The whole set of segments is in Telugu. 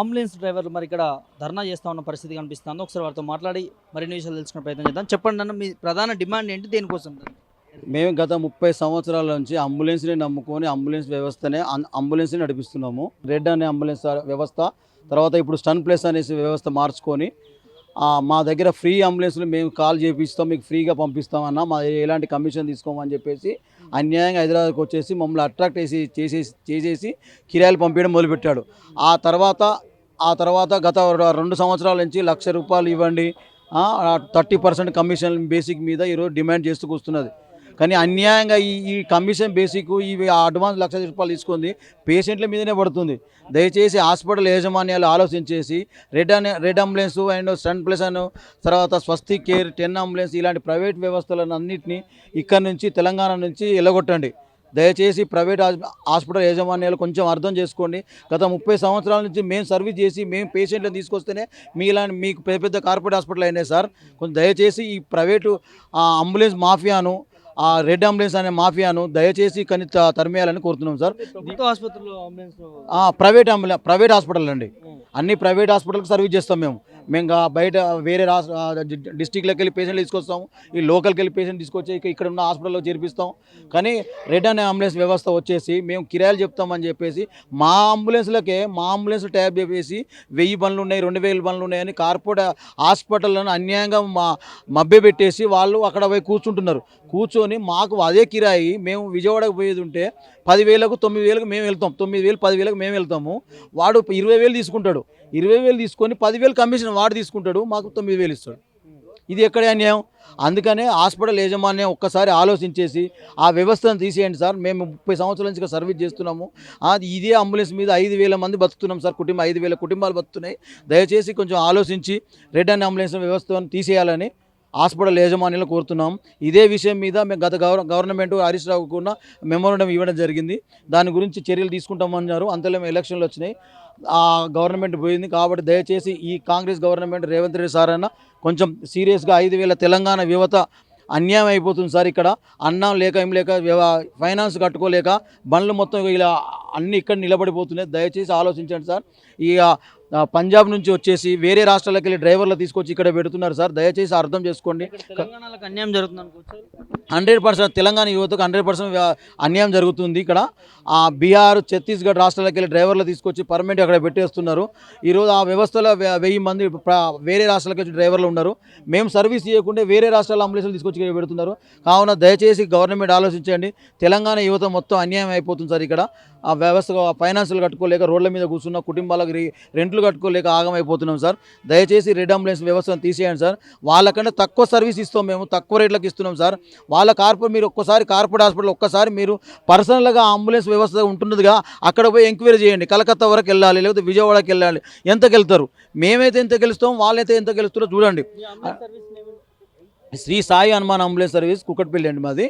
అంబులెన్స్ డ్రైవర్లు మరి ఇక్కడ ధర్నా చేస్తా ఉన్న పరిస్థితి కనిపిస్తుంది. ఒకసారి వారితో మాట్లాడి మరిన్ని విషయాలు తెలుసుకునే ప్రయత్నం చేద్దాం. చెప్పండి అన్న మీ ప్రధాన డిమాండ్ ఏంటి? దేనికోసం? మేము గత ముప్పై సంవత్సరాల నుంచి అంబులెన్స్ని నమ్ముకొని అంబులెన్స్ వ్యవస్థనే అంబులెన్స్ని నడిపిస్తున్నాము. రెడ్ అనే అంబులెన్స్ వ్యవస్థ తర్వాత ఇప్పుడు స్టన్ ప్లేస్ అనేసి వ్యవస్థ మార్చుకొని మా దగ్గర ఫ్రీ అంబులెన్స్లు మేము కాల్ చేపిస్తాం మీకు ఫ్రీగా పంపిస్తామన్నా మా ఎలాంటి కమిషన్ తీసుకోమని చెప్పేసి అన్యాయంగా హైదరాబాద్కి వచ్చేసి మమ్మల్ని అట్రాక్ట్ చేసి చేసేసి చేసేసి కిరాయిలు పంపించడం మొదలుపెట్టాడు. ఆ తర్వాత ఆ తర్వాత గత రెండు సంవత్సరాల నుంచి లక్ష రూపాయలు ఇవ్వండి థర్టీ పర్సెంట్ కమిషన్ బేసిక్ మీద ఈరోజు డిమాండ్ చేస్తూ వస్తున్నది కానీ అన్యాయంగా ఈ ఈ కమిషన్ బేసిక్ ఇవి అడ్వాన్స్ లక్ష రూపాయలు తీసుకుంది. పేషెంట్ల మీదనే పడుతుంది. దయచేసి హాస్పిటల్ యాజమాన్యాలు ఆలోచించేసి red red ambulance and sun plus అను తర్వాత స్వస్తి కేర్ టెన్ అంబులెన్స్ ఇలాంటి ప్రైవేట్ వ్యవస్థలను అన్నింటినీ ఇక్కడ నుంచి తెలంగాణ నుంచి ఇలగొట్టండి దయచేసి ప్రైవేట్ హాస్- హాస్పిటల్ యాజమాన్యాలు కొంచెం అర్థం చేసుకోండి. గత ముప్పై సంవత్సరాల నుంచి మేము సర్వీస్ చేసి మేము పేషెంట్లను తీసుకొస్తేనే మీ ఇలాంటి మీకు పెద్ద పెద్ద కార్పొరేట్ హాస్పిటల్ అయినాయి సార్. కొంచెం దయచేసి ఈ ప్రైవేటు ఆ, అంబులెన్స్ మాఫియాను ఆ రెడ్ అంబులెన్స్ అనే మాఫియాను దయచేసి కని తరిమేయాలని కోరుతున్నాం sir. Private ambulance private hospital అండి. అన్ని ప్రైవేట్ హాస్పిటల్కి సర్వీస్ చేస్తాం మేము. మేము బయట వేరే రాష్ట్ర డిస్టిక్లకి వెళ్ళి పేషెంట్లు తీసుకొస్తాం. ఈ లోకల్కి వెళ్ళి పేషెంట్ తీసుకొచ్చి ఇక్కడ ఉన్న హాస్పిటల్లో చేర్పిస్తాం. కానీ రెడ్ అనే అంబులెన్స్ వ్యవస్థ వచ్చేసి మేము కిరాయిలు చెప్తామని చెప్పేసి మా అంబులెన్స్లకే మా అంబులెన్స్ ట్యాబ్ చెప్పేసి వెయ్యి బండ్లు ఉన్నాయి రెండు వేల బండ్లు ఉన్నాయని కార్పొరేట్ హాస్పిటల్లను అన్యాయంగా మా మభ్య పెట్టేసి వాళ్ళు అక్కడ పోయి కూర్చుంటున్నారు. కూర్చొని మాకు అదే కిరాయి మేము విజయవాడకు పోయేది ఉంటే పదివేలకు తొమ్మిది వేలకు మేము వెళ్తాం. తొమ్మిది వేలు పదివేలకు మేము వెళ్తాము. వాడు ఇరవై వేలు తీసుకుంటాడు. ఇరవై వేలు తీసుకొని పదివేలు కమిషన్ వాడు తీసుకుంటాడు మాకు తొమ్మిది వేలు ఇస్తాడు. ఇది ఎక్కడ అన్యాయం? అందుకనే హాస్పిటల్ యజమాన్యం ఒక్కసారి ఆలోచించేసి ఆ వ్యవస్థను తీసేయండి సార్. మేము ముప్పై సంవత్సరాల నుంచి సర్వీస్ చేస్తున్నాము. అది ఇదే అంబులెన్స్ మీద ఐదు వేల మంది బతుకుతున్నాం సార్. కుటుంబం ఐదు వేల కుటుంబాలు బతుకుతున్నాయి. దయచేసి కొంచెం ఆలోచించి రెడ్ అండ్ అంబులెన్స్ వ్యవస్థను తీసేయాలని హాస్పిటల్ యాజమాన్యాలు కోరుతున్నాం. ఇదే విషయం మీద మేము గత గవర్ గవర్నమెంట్ హరీష్ రావు కూడా మెమోరండం ఇవ్వడం జరిగింది. దాని గురించి చర్యలు తీసుకుంటామన్నారు. అంతలో ఎలక్షన్లు వచ్చినాయి. గవర్నమెంట్ పోయింది కాబట్టి దయచేసి ఈ కాంగ్రెస్ గవర్నమెంట్ రేవంత్ రెడ్డి సార్ అన్న కొంచెం సీరియస్గా ఐదు వేల తెలంగాణ యువత అన్యాయం అయిపోతుంది సార్ ఇక్కడ. అన్నం లేక ఏం లేక ఫైనాన్స్ కట్టుకోలేక బండ్లు మొత్తం ఇలా అన్ని ఇక్కడ నిలబడిపోతున్నాయి. దయచేసి ఆలోచించండి సార్. ఆ, పంజాబ్ నుంచి వచ్చేసి వేరే రాష్ట్రాలకు వెళ్ళి డ్రైవర్లు తీసుకొచ్చి ఇక్కడ పెడుతున్నారు సార్. దయచేసి అర్థం చేసుకోండి. అన్యాయం జరుగుతుంది హండ్రెడ్ పర్సెంట్ తెలంగాణ యువతకు హండ్రెడ్ పర్సెంట్ అన్యాయం జరుగుతుంది ఇక్కడ. ఆ బీహార్ ఛత్తీస్గఢ్ రాష్ట్రాలకు వెళ్ళి డ్రైవర్లు తీసుకొచ్చి పర్మనెంట్ అక్కడ పెట్టేస్తున్నారు. ఈరోజు ఆ వ్యవస్థలో వెయ్యి మంది వేరే రాష్ట్రాలకు వచ్చి డ్రైవర్లు ఉన్నారు. మేము సర్వీస్ చేయకుండా వేరే రాష్ట్రాల అంబులెన్స్లు తీసుకొచ్చి ఇక్కడ పెడుతున్నారు. కావున దయచేసి గవర్నమెంట్ ఆలోచించండి. తెలంగాణ యువత మొత్తం అన్యాయం అయిపోతుంది సార్ ఇక్కడ. ఆ వ్యవస్థ ఫైనాన్షియల్ కట్టుకోలేక రోడ్ల మీద కూర్చున్న కుటుంబాలకు రెంట్లు కట్టుకోలేక ఆగమైపోతున్నాం సార్. దయచేసి రెడ్ అంబులెన్స్ వ్యవస్థను తీసేయండి సార్. వాళ్ళకంటే తక్కువ సర్వీస్ ఇస్తాం మేము తక్కువ రేట్లకు ఇస్తున్నాం సార్. వాళ్ళ కార్పొరేట్ మీరు ఒక్కసారి కార్పొరేట్ హాస్పిటల్ ఒక్కసారి మీరు పర్సనల్గా అంబులెన్స్ వ్యవస్థ ఉంటున్నదిగా అక్కడ పోయి ఎంక్వైరీ చేయండి. కలకత్తా వరకు వెళ్ళాలి లేకపోతే విజయవాడకి వెళ్ళాలి. ఎంతకు వెళ్తారు మేమైతే ఎంత గెలుస్తాం వాళ్ళైతే ఎంత గెలుస్తారో చూడండి. శ్రీ సాయి హనుమాన్ అంబులెన్స్ సర్వీస్ కుక్కట్పల్లి అండి మాది.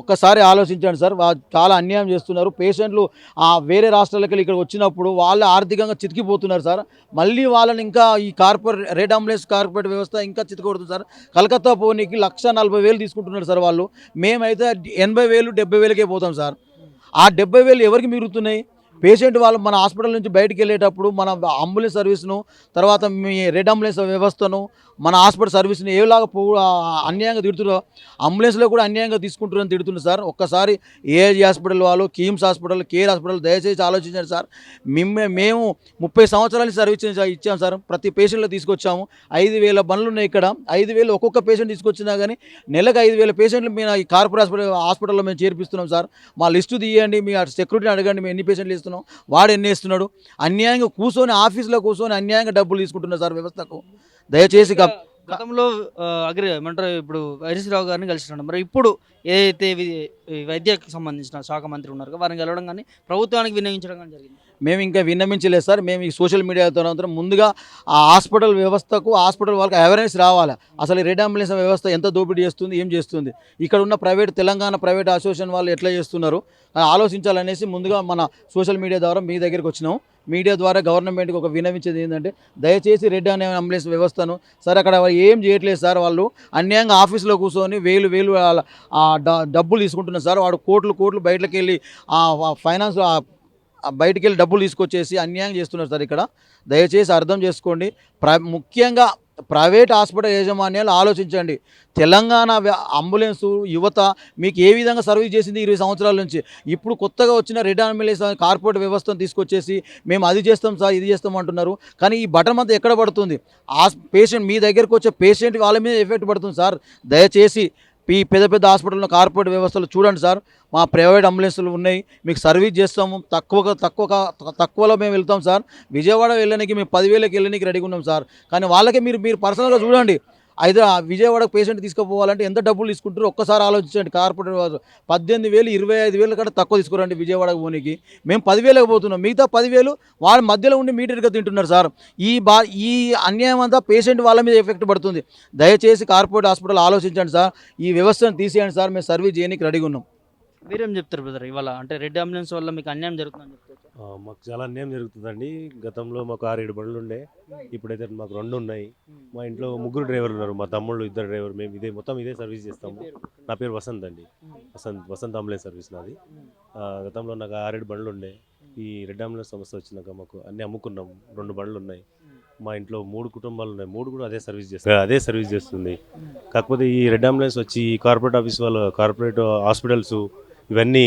ఒక్కసారి ఆలోచించండి సార్. చాలా అన్యాయం చేస్తున్నారు. పేషెంట్లు ఆ వేరే రాష్ట్రాలకు ఇక్కడ వచ్చినప్పుడు వాళ్ళు ఆర్థికంగా చితికిపోతున్నారు సార్. మళ్ళీ వాళ్ళని ఇంకా ఈ కార్పొరేట్ రెడ్ అంబులెన్స్ కార్పొరేట్ వ్యవస్థ ఇంకా చితికొడుతుంది సార్. కలకత్తా పోనీకి లక్ష నలభై వేలు తీసుకుంటున్నారు సార్ వాళ్ళు. మేమైతే ఎనభై వేలు డెబ్బై వేలకే పోతాం సార్. ఆ డెబ్బై వేలు ఎవరికి మిగులుతున్నాయి? పేషెంట్ వాళ్ళు మన హాస్పిటల్ నుంచి బయటికి వెళ్ళేటప్పుడు మన అంబులెన్స్ సర్వీస్ను తర్వాత మీ రెడ్ అంబులెన్స్ వ్యవస్థను మన హాస్పిటల్ సర్వీస్ని ఏలాగా పో అన్యాయంగా తిడుతున్నారో అంబులెన్స్లో కూడా అన్యాయంగా తీసుకుంటున్నారని తిడుతుంది సార్. ఒక్కసారి ఏజీ హాస్పిటల్ వాళ్ళు కీమ్స్ హాస్పిటల్ కేర్ హాస్పిటల్ దయచేసి ఆలోచించండి సార్. మిమ్మే మేము ముప్పై సంవత్సరాల సర్వీస్ ఇచ్చాం సార్. ప్రతి పేషెంట్లో తీసుకొచ్చాము. ఐదు వేల బండ్లు ఉన్నాయి ఇక్కడ. ఐదు వేలు ఒక్కొక్క పేషెంట్ తీసుకొచ్చినా కానీ నెలకు ఐదు వేల పేషెంట్లు మేము ఈ కార్పొరేట్ హాస్పిటల్ హాస్పిటల్లో మేము చేర్పిస్తున్నాం సార్. మా లిస్టు తీయండి మీ సెక్యూరిటీని అడగండి మేము ఎన్ని పేషెంట్లు ఇస్తున్నాం వాడు ఎన్ని ఇస్తున్నాడు అన్యాయంగా కూర్చొని ఆఫీస్లో కూర్చొని అన్యాయంగా డబ్బులు తీసుకుంటున్నారు సార్ వ్యవస్థకు. దయచేసి గతంలో అగ్రి ఏమంటారు ఇప్పుడు హరీశ్రావు గారిని కలిసినాడు. మరి ఇప్పుడు ఏదైతే వి- వైద్యకు సంబంధించిన శాఖ మంత్రి ఉన్నారో వారిని కలవడం కానీ ప్రభుత్వానికి వినియోగించడం కానీ జరిగింది? మేము ఇంకా విన్నమించలేదు సార్. మేము ఈ సోషల్ మీడియా తర్వాత ముందుగా ఆ హాస్పిటల్ వ్యవస్థకు హాస్పిటల్ వాళ్ళకి అవేర్నెస్ రావాలి. అసలు రెడ్ అంబులెన్స్ వ్యవస్థ ఎంత దోపిడీ చేస్తుంది ఏం చేస్తుంది? ఇక్కడ ఉన్న ప్రైవేట్ తెలంగాణ ప్రైవేట్ అసోసియేషన్ వాళ్ళు ఎట్లా చేస్తున్నారు? ఆలోచించాలనేసి ముందుగా మన సోషల్ మీడియా ద్వారా మీ దగ్గరికి వచ్చినాం. మీడియా ద్వారా గవర్నమెంట్కి ఒక వినవించేది ఏంటంటే దయచేసి రెడ్ అనే అంబులెన్స్ వ్యవస్థను సార్ అక్కడ ఏం చేయట్లేదు సార్ వాళ్ళు అన్యాయంగా ఆఫీస్లో కూర్చొని వేలు వేలు డబ్బులు తీసుకుంటున్నారు సార్. వాడు కోట్లు కోట్లు బయటకు వెళ్ళి ఫైనాన్స్ బయటికి వెళ్ళి డబ్బులు తీసుకొచ్చేసి అన్యాయం చేస్తున్నారు సార్ ఇక్కడ. దయచేసి అర్థం చేసుకోండి. ప్ర ముఖ్యంగా ప్రైవేట్ హాస్పిటల్ యాజమాన్యాలు ఆలోచించండి. తెలంగాణ అంబులెన్స్ అంబులెన్సు యువత మీకు ఏ విధంగా సర్వీస్ చేసింది ఇరవై సంవత్సరాల నుంచి? ఇప్పుడు కొత్తగా వచ్చిన రెడ్ అంబులెన్స్ కార్పొరేట్ వ్యవస్థను తీసుకొచ్చేసి మేము అది చేస్తాం సార్ ఇది చేస్తాం అంటున్నారు. కానీ ఈ బటన్ అంతా ఎక్కడ పడుతుంది? ఆ పేషెంట్ మీ దగ్గరకు వచ్చే పేషెంట్ వాళ్ళ మీద ఎఫెక్ట్ పడుతుంది సార్. దయచేసి ఈ పెద్ద పెద్ద హాస్పిటల్లో కార్పొరేట్ వ్యవస్థలు చూడండి సార్. మా ప్రైవేట్ అంబులెన్స్లు ఉన్నాయి. మీకు సర్వీస్ చేస్తాము. తక్కువగా తక్కువ తక్కువలో మేము వెళ్తాం సార్. విజయవాడ వెళ్ళడానికి మేము పదివేలకు వెళ్ళడానికి రెడీగా ఉన్నాం సార్. కానీ వాళ్ళకి మీరు మీరు పర్సనల్గా చూడండి. అయితే ఆ విజయవాడకు పేషెంట్ తీసుకుపోవాలంటే ఎంత డబ్బులు తీసుకుంటారో ఒక్కసారి ఆలోచించండి. కార్పొరేట్ వాళ్ళు పద్దెనిమిది వేలు ఇరవై ఐదు వేలు కంటే తక్కువ తీసుకురండి విజయవాడకు పోనీకి. మేము పదివేలకు పోతున్నాం. మిగతా పదివేలు వాళ్ళ మధ్యలో ఉండి మీటర్గా తింటున్నారు సార్. ఈ బా ఈ అన్యాయం అంతా పేషెంట్ వాళ్ళ మీద ఎఫెక్ట్ పడుతుంది. దయచేసి కార్పొరేట్ హాస్పిటల్ ఆలోచించండి సార్. ఈ వ్యవస్థను తీసేయండి సార్. మేము సర్వీస్ చేయడానికి రెడీగా ఉన్నాం. మీరేం చెప్తారు బ్రదర్ ఇవాళ అంటే రెడ్ అంబులెన్స్ వల్ల మీకు అన్యాయం జరుగుతుందని చెప్తారు మాకు చాలా అన్యాయం జరుగుతుందండి. గతంలో మాకు ఆరు ఏడు బండ్లు ఉండే. ఇప్పుడైతే మాకు రెండు ఉన్నాయి. మా ఇంట్లో ముగ్గురు డ్రైవర్లు ఉన్నారు. మా తమ్ముళ్ళు ఇద్దరు డ్రైవర్. మేము ఇదే మొత్తం ఇదే సర్వీస్ చేస్తాము. నా పేరు వసంత్ అండి. వసంత్ వసంత్ అంబులెన్స్ సర్వీస్ నాది. గతంలో నాకు ఆరేడు బండ్లు ఉండే. ఈ రెడ్ అంబులెన్స్ సమస్య వచ్చినాక మాకు అన్ని అమ్ముకున్నాం. రెండు బండ్లు ఉన్నాయి. మా ఇంట్లో మూడు కుటుంబాలు ఉన్నాయి. మూడు కూడా అదే సర్వీస్ చేస్తాయి అదే సర్వీస్ చేస్తుంది. కాకపోతే ఈ రెడ్ అంబులెన్స్ వచ్చి ఈ కార్పొరేట్ ఆఫీస్ వాళ్ళ కార్పొరేట్ హాస్పిటల్స్ ఇవన్నీ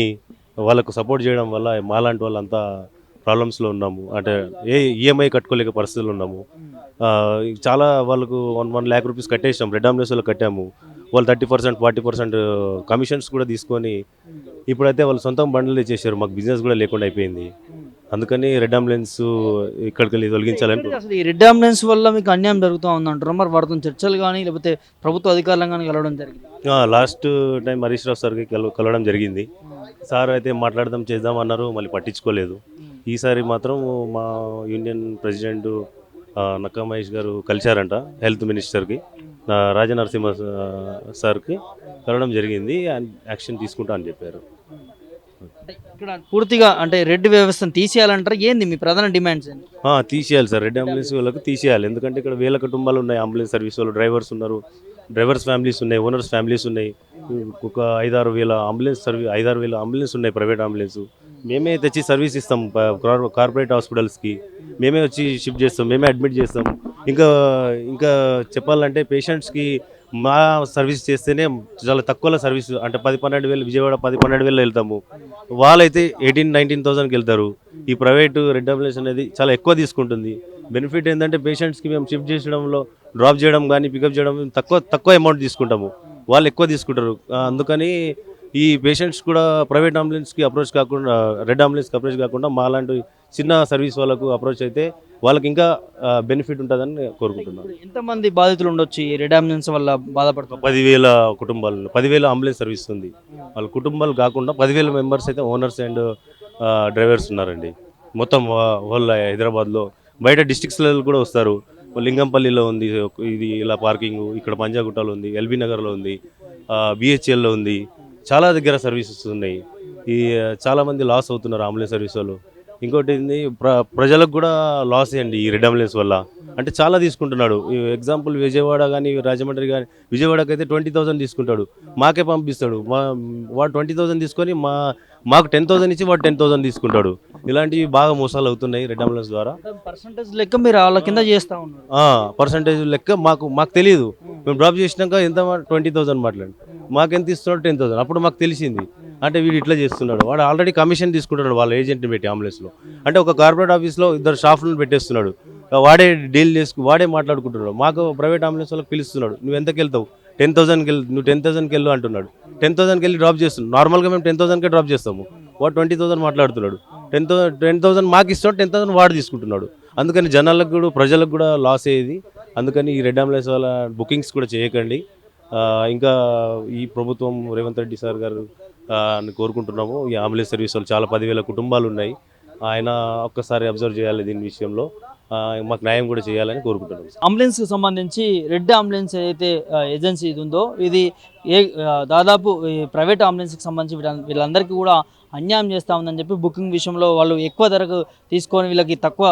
వాళ్ళకు సపోర్ట్ చేయడం వల్ల మాలాంటి వాళ్ళంతా ప్రాబ్లమ్స్లో ఉన్నాము. అంటే ఏ ఈఎంఐ కట్టుకోలేక పరిస్థితులు ఉన్నాము. చాలా వాళ్ళకు వన్ వన్ ల్యాక్ రూపీస్ కట్టేసాం. రెడ్ అంబులెన్స్లో కట్టాము. వాళ్ళు thirty percent forty percent commissions కూడా తీసుకొని ఇప్పుడైతే వాళ్ళు సొంతం బండ్లు తెచ్చేసారు మాకు బిజినెస్ కూడా లేకుండా అయిపోయింది. అందుకని రెడ్ అంబులెన్స్ ఇక్కడికి వెళ్ళి తొలగించాలని అసలు ఈ రెడ్ అంబులెన్స్ వల్ల మీకు అన్యాయం జరుగుతూ ఉందంటారు? మరి వారితో చర్చలు కానీ లేకపోతే ప్రభుత్వ అధికారులను కానీ కలవడం జరిగింది? లాస్ట్ టైం హరీష్ రావు సార్కి కల కలవడం జరిగింది. సార్ అయితే మాట్లాడదాం చేద్దాం అన్నారు. మళ్ళీ పట్టించుకోలేదు. ఈసారి మాత్రం మా యూనియన్ ప్రెసిడెంట్ నక్కా మహేష్ గారు కలిశారంట హెల్త్ మినిస్టర్కి. రాజనరసింహ సార్కి కలవడం జరిగింది. అండ్ యాక్షన్ తీసుకుంటా అని చెప్పారు. ఇక్కడ పూర్తిగా అంటే రెడ్ వ్యవస్థను తీసేయాలంటారు? ఏంది మీ ప్రధాన డిమాండ్స్ తీసేయాలి సార్. రెడ్ అంబులెన్స్ వాళ్ళకి తీసేయాలి. ఎందుకంటే ఇక్కడ వేల కుటుంబాలు ఉన్నాయి. అంబులెన్స్ సర్వీస్ వాళ్ళు డ్రైవర్స్ ఉన్నారు. డ్రైవర్స్ ఫ్యామిలీస్ ఉన్నాయి. ఓనర్స్ ఫ్యామిలీస్ ఉన్నాయి. ఒక ఐదారు వేల అంబులెన్స్ సర్వీస్ ఐదారు వేల అంబులెన్స్ ఉన్నాయి ప్రైవేట్ అంబులెన్స్. మేమే తెచ్చి సర్వీస్ ఇస్తాం. కార్పొరేట్ హాస్పిటల్స్కి. మేమే వచ్చి షిఫ్ట్ చేస్తాం. మేమే అడ్మిట్ చేస్తాం. ఇంకా ఇంకా చెప్పాలంటే పేషెంట్స్కి మా సర్వీస్ చేస్తేనే చాలా తక్కువలో సర్వీస్ అంటే పది పన్నెండు వేలు విజయవాడ పది పన్నెండు వేలు వెళ్తాము. వాళ్ళైతే ఎయిటీన్ నైన్టీన్ థౌసండ్కి వెళ్తారు. ఈ ప్రైవేటు రెడ్ అంబులెన్స్ అనేది చాలా ఎక్కువ తీసుకుంటుంది. బెనిఫిట్ ఏంటంటే పేషెంట్స్కి మేము షిఫ్ట్ చేసడంలో డ్రాప్ చేయడం కానీ పికప్ చేయడం తక్కువ తక్కువ అమౌంట్ తీసుకుంటాము. వాళ్ళు ఎక్కువ తీసుకుంటారు. అందుకని ఈ పేషెంట్స్ కూడా ప్రైవేట్ అంబులెన్స్కి అప్రోచ్ కాకుండా రెడ్ అంబులెన్స్కి అప్రోచ్ కాకుండా మాలాంటి చిన్న సర్వీస్ వాళ్ళకు అప్రోచ్ అయితే వాళ్ళకి ఇంకా బెనిఫిట్ ఉంటుందని కోరుకుంటున్నాను. ఎంతమంది బాధితులు ఉండొచ్చు ఈ రెడ్ అంబులెన్స్ వల్ల బాధపడుతున్నారు? పదివేల కుటుంబాలు పదివేల అంబులెన్స్ సర్వీస్ ఉంది. వాళ్ళ కుటుంబాలు కాకుండా పదివేల మెంబర్స్ అయితే ఓనర్స్ అండ్ డ్రైవర్స్ ఉన్నారండి. మొత్తం హోల్ హైదరాబాద్లో బయట డిస్ట్రిక్ట్స్లలో కూడా వస్తారు. లింగంపల్లిలో ఉంది ఇది ఇలా పార్కింగ్ ఇక్కడ పంజాగుట్టలో ఉంది ఎల్బీ నగర్లో ఉంది బిహెచ్ఎల్లో ఉంది. చాలా దగ్గర సర్వీసెస్ ఉన్నాయి. ఈ చాలా మంది లాస్ అవుతున్నారు అంబులెన్స్ సర్వీస్ వాళ్ళు. ఇంకోటి ఏంది ప్ర ప్రజలకు కూడా లాస్ అండి ఈ రెడ్ అంబులెన్స్ వల్ల. అంటే చాలా తీసుకుంటున్నాడు. ఎగ్జాంపుల్ విజయవాడ కానీ రాజమండ్రి కానీ విజయవాడకి అయితే ట్వంటీ థౌసండ్ తీసుకుంటాడు. మాకే పంపిస్తాడు. మా వాడు ట్వంటీ థౌసండ్ తీసుకొని మా మాకు టెన్ థౌసండ్ ఇచ్చి వాడు టెన్ థౌసండ్ తీసుకుంటాడు. ఇలాంటివి బాగా మోసాలు అవుతున్నాయి రెడ్ అంబులెన్స్ ద్వారా. పర్సంటేజ్ లెక్క మీరు వాళ్ళ కింద చేస్తా ఉన్నారు. పర్సంటేజ్ లెక్క మాకు మాకు తెలియదు మేము డ్రాప్ చేసినాక ఎంత ట్వంటీ థౌసండ్ మాట్లాడు. మాకు ఎంత ఇస్తున్నాడు టెన్ థౌసండ్ అప్పుడు మాకు తెలిసింది. అంటే వీడు ఇట్లా చేస్తున్నాడు. వాడు ఆల్రెడీ కమిషన్ తీసుకుంటున్నాడు వాళ్ళ ఏజెంట్ని పెట్టి అంబులెన్స్లో. అంటే ఒక కార్పొరేట్ ఆఫీస్లో ఇద్దరు స్టాఫ్లను పెట్టేస్తున్నాడు. వాడే డీల్ చేసుకు వాడే మాట్లాడుకుంటున్నాడు. మాకు ప్రైవేట్ అంబులెన్స్ వాళ్ళకి పిలుస్తున్నాడు. నువ్వు ఎంతకు వెళ్తావు? టెన్ థౌసండ్కి వెళ్ళి నువ్వు టెన్ థౌసండ్కి వెళ్ళు అంటున్నాడు. టెన్ థౌసండ్కి వెళ్ళి డ్రాప్ చేస్తున్నాడు నార్మల్గా మేము టెన్ థౌసండ్కే డ్రాప్ చేస్తాము. వాడు ట్వంటీ థౌసండ్ మాట్లాడుతున్నాడు. టెన్ థౌసండ్ టెన్ థౌసండ్ మాకు ఇస్తాడు టెన్ థౌసండ్ వాడు తీసుకుంటున్నాడు. అందుకని జనాలకు కూడా ప్రజలకు కూడా లాస్ అయ్యేది. అందుకని ఈ రెడ్ అంబులెన్స్ వాళ్ళ బుకింగ్స్ కూడా చేయకండి. ఇంకా ఈ ప్రభుత్వం రేవంత్ రెడ్డి సార్ గారు అని కోరుకుంటున్నాము. ఈ అంబులెన్స్ సర్వీస్ వాళ్ళు చాలా పదివేల కుటుంబాలు ఉన్నాయి. ఆయన ఒక్కసారి అబ్జర్వ్ చేయాలి దీని విషయంలో. మాకు న్యాయం కూడా చేయాలని కోరుకుంటున్నాం. అంబులెన్స్కి సంబంధించి రెడ్ అంబులెన్స్ ఏదైతే ఏజెన్సీ ఇది ఉందో ఇది ఏ దాదాపు ఈ ప్రైవేట్ అంబులెన్స్కి సంబంధించి వీళ్ళందరికీ కూడా అన్యాయం చేస్తూ ఉందని చెప్పి బుకింగ్ విషయంలో వాళ్ళు ఎక్కువ ధరకు తీసుకొని వీళ్ళకి తక్కువ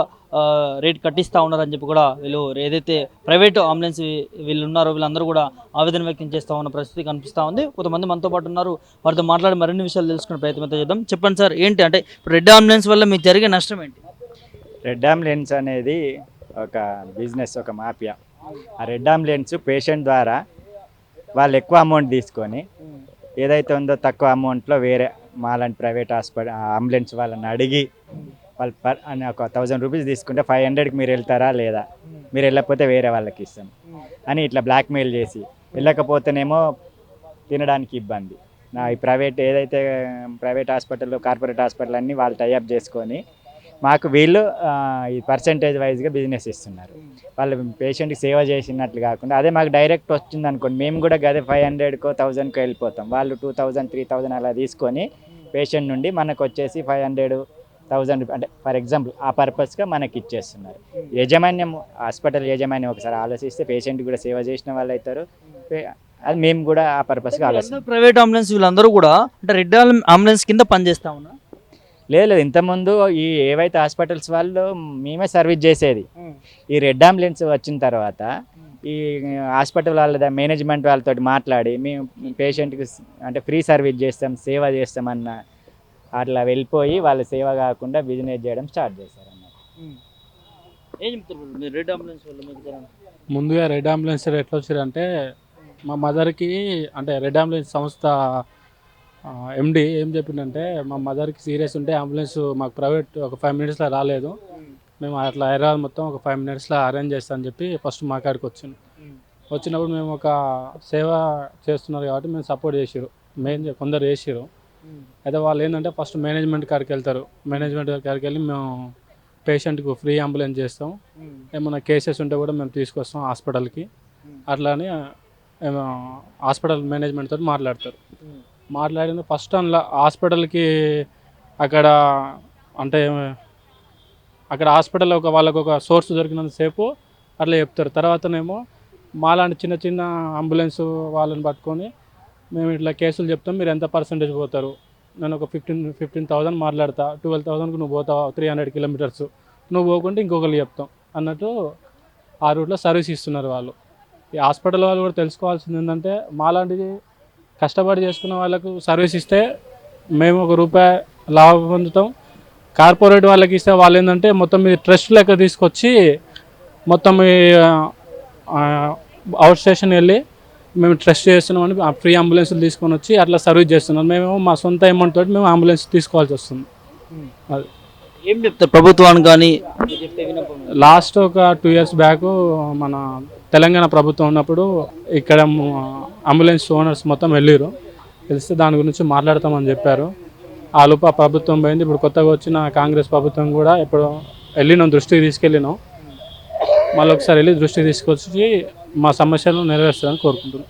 రేట్ కట్టిస్తూ ఉన్నారని చెప్పి కూడా వీళ్ళు ఏదైతే ప్రైవేట్ అంబులెన్స్ వీళ్ళు ఉన్నారో వీళ్ళందరూ కూడా ఆవేదన వ్యక్తం చేస్తూ ఉన్న పరిస్థితి కనిపిస్తూ ఉంది. కొంతమంది మనతో పాటు ఉన్నారు. వారితో మాట్లాడి మరిన్ని విషయాలు తెలుసుకునే ప్రయత్నం అయితే చేద్దాం. చెప్పండి సార్ ఏంటి అంటే ఇప్పుడు రెడ్ అంబులెన్స్ వల్ల మీకు జరిగే నష్టం ఏంటి? రెడ్ అంబులెన్స్ అనేది ఒక బిజినెస్ ఒక మాఫియా. ఆ రెడ్ అంబులెన్స్ పేషెంట్ ద్వారా వాళ్ళు ఎక్కువ అమౌంట్ తీసుకొని ఏదైతే ఉందో తక్కువ అమౌంట్లో వేరే మాలాంటి ప్రైవేట్ హాస్పిటల్ అంబులెన్స్ వాళ్ళని అడిగి వాళ్ళు పర్ అని ఒక థౌజండ్ రూపీస్ తీసుకుంటే ఫైవ్ హండ్రెడ్కి మీరు వెళ్తారా లేదా? మీరు వెళ్ళకపోతే వేరే వాళ్ళకి ఇస్తాం. అని ఇట్లా బ్లాక్మెయిల్ చేసి వెళ్ళకపోతేనేమో తినడానికి ఇబ్బంది. నా ఈ ప్రైవేట్ ఏదైతే ప్రైవేట్ హాస్పిటల్ కార్పొరేట్ హాస్పిటల్ అన్నీ వాళ్ళు టైఅప్ చేసుకొని మాకు వీళ్ళు ఈ పర్సంటేజ్ వైజ్గా బిజినెస్ ఇస్తున్నారు. వాళ్ళు పేషెంట్కి సేవ చేసినట్లు కాకుండా అదే మాకు డైరెక్ట్ వచ్చింది అనుకోండి మేము కూడా గదే ఫైవ్ హండ్రెడ్కో థౌజండ్కో వెళ్ళిపోతాం. వాళ్ళు టూ థౌజండ్ త్రీ థౌజండ్ అలా తీసుకొని పేషెంట్ నుండి మనకు వచ్చేసి ఫైవ్ హండ్రెడ్ థౌజండ్ అంటే ఫర్ ఎగ్జాంపుల్ ఆ పర్పస్గా మనకి ఇచ్చేస్తున్నారు. యజమాన్యం హాస్పిటల్ యజమాన్యం ఒకసారి ఆలోచిస్తే పేషెంట్ కూడా సేవ చేసిన వాళ్ళు అవుతారు. అది మేము కూడా ఆ పర్పస్గా ఆలోచిస్తాం. ప్రైవేట్ అంబులెన్స్ వీళ్ళందరూ కూడా అంటే రెడ్ అంబులెన్స్ కింద పనిచేస్తా ఉన్నా లేదు లేదు. ఇంతకుముందు ఈ ఏవైతే హాస్పిటల్స్ వాళ్ళు మేమే సర్వీస్ చేసేది. ఈ రెడ్ అంబులెన్స్ వచ్చిన తర్వాత ఈ హాస్పిటల్ వాళ్ళ మేనేజ్మెంట్ వాళ్ళతో మాట్లాడి మేము పేషెంట్కి అంటే ఫ్రీ సర్వీస్ చేస్తాం సేవ చేస్తామన్న అట్లా వెళ్ళిపోయి వాళ్ళ సేవ కాకుండా బిజినెస్ చేయడం స్టార్ట్ చేశారు అన్నమాట రెడ్ అంబులెన్స్ ముందుగా రెడ్ అంబులెన్స్ ఎట్లా వచ్చారంటే మా మదర్కి అంటే రెడ్ అంబులెన్స్ సంస్థ ఎండి ఏం చెప్పిందంటే మా మదర్కి సీరియస్ ఉంటే అంబులెన్స్ మాకు ప్రైవేట్ ఒక ఫైవ్ మినిట్స్లో రాలేదు. మేము అట్లా హైదరాబాద్ మొత్తం ఒక ఫైవ్ మినిట్స్లో అరేంజ్ చేస్తామని చెప్పి ఫస్ట్ మా కాడికి వచ్చింది వచ్చినప్పుడు మేము ఒక సేవ చేస్తున్నారు కాబట్టి మేము సపోర్ట్ చేసిరు మెయిన్ కొందరు చేసిరు అయితే వాళ్ళు ఏంటంటే ఫస్ట్ మేనేజ్మెంట్ కాడికి వెళ్తారు. మేనేజ్మెంట్ కాడికి వెళ్ళి మేము పేషెంట్కు ఫ్రీ అంబులెన్స్ చేస్తాం. ఏమైనా కేసెస్ ఉంటే కూడా మేము తీసుకొస్తాం హాస్పిటల్కి. అట్లానే హాస్పిటల్ మేనేజ్మెంట్ తోటి మాట్లాడతారు. మాట్లాడిన ఫస్ట్ అందులో హాస్పిటల్కి అక్కడ అంటే అక్కడ హాస్పిటల్ ఒక వాళ్ళకు ఒక సోర్స్ దొరికినంత సేపు అట్లా చెప్తారు. తర్వాతనేమో మాలాంటి చిన్న చిన్న అంబులెన్స్ వాళ్ళని పట్టుకొని మేము ఇట్లా కేసులు చెప్తాం మీరు ఎంత పర్సంటేజ్ పోతారు? నేను ఒక ఫిఫ్టీన్ ఫిఫ్టీన్ థౌసండ్ మాట్లాడతా. ట్వెల్వ్ థౌసండ్కి నువ్వు పోతావు? Three hundred kilometres. నువ్వు పోకుంటే ఇంకొకరు చెప్తాం అన్నట్టు ఆ రూట్లో సర్వీస్ ఇస్తున్నారు వాళ్ళు. ఈ హాస్పిటల్ వాళ్ళు కూడా తెలుసుకోవాల్సింది ఏంటంటే మాలాంటిది కష్టపడి చేసుకున్న వాళ్ళకు సర్వీస్ ఇస్తే మేము ఒక రూపాయి లాభం పొందుతాం. కార్పొరేట్ వాళ్ళకి ఇస్తే వాళ్ళు ఏంటంటే మొత్తం మీ ట్రస్ట్ లెక్క తీసుకొచ్చి మొత్తం ఈ అవుట్ స్టేషన్ వెళ్ళి మేము ట్రస్ట్ చేస్తున్నామని ఫ్రీ అంబులెన్స్లు తీసుకొని వచ్చి అట్లా సర్వీస్ చేస్తున్నాం మేమేమో మా సొంత అమౌంట్ తోటి మేము అంబులెన్స్ తీసుకోవాల్సి వస్తుంది. ఏం చెప్తారు ప్రభుత్వానికి కానీ. లాస్ట్ ఒక టూ ఇయర్స్ బ్యాక్ మన తెలంగాణ ప్రభుత్వం ఉన్నప్పుడు ఇక్కడ అంబులెన్స్ ఓనర్స్ మొత్తం వెళ్ళారు తెలిస్తే దాని గురించి మాట్లాడతామని చెప్పారు. ఆ లోప ప్రభుత్వం పోయింది. ఇప్పుడు కొత్తగా వచ్చిన కాంగ్రెస్ ప్రభుత్వం కూడా ఇప్పుడు వెళ్ళినాం దృష్టికి తీసుకెళ్ళినాం. మళ్ళీ ఒకసారి వెళ్ళి దృష్టికి తీసుకొచ్చి మా సమస్యలను నెరవేర్చాలని కోరుకుంటున్నాం.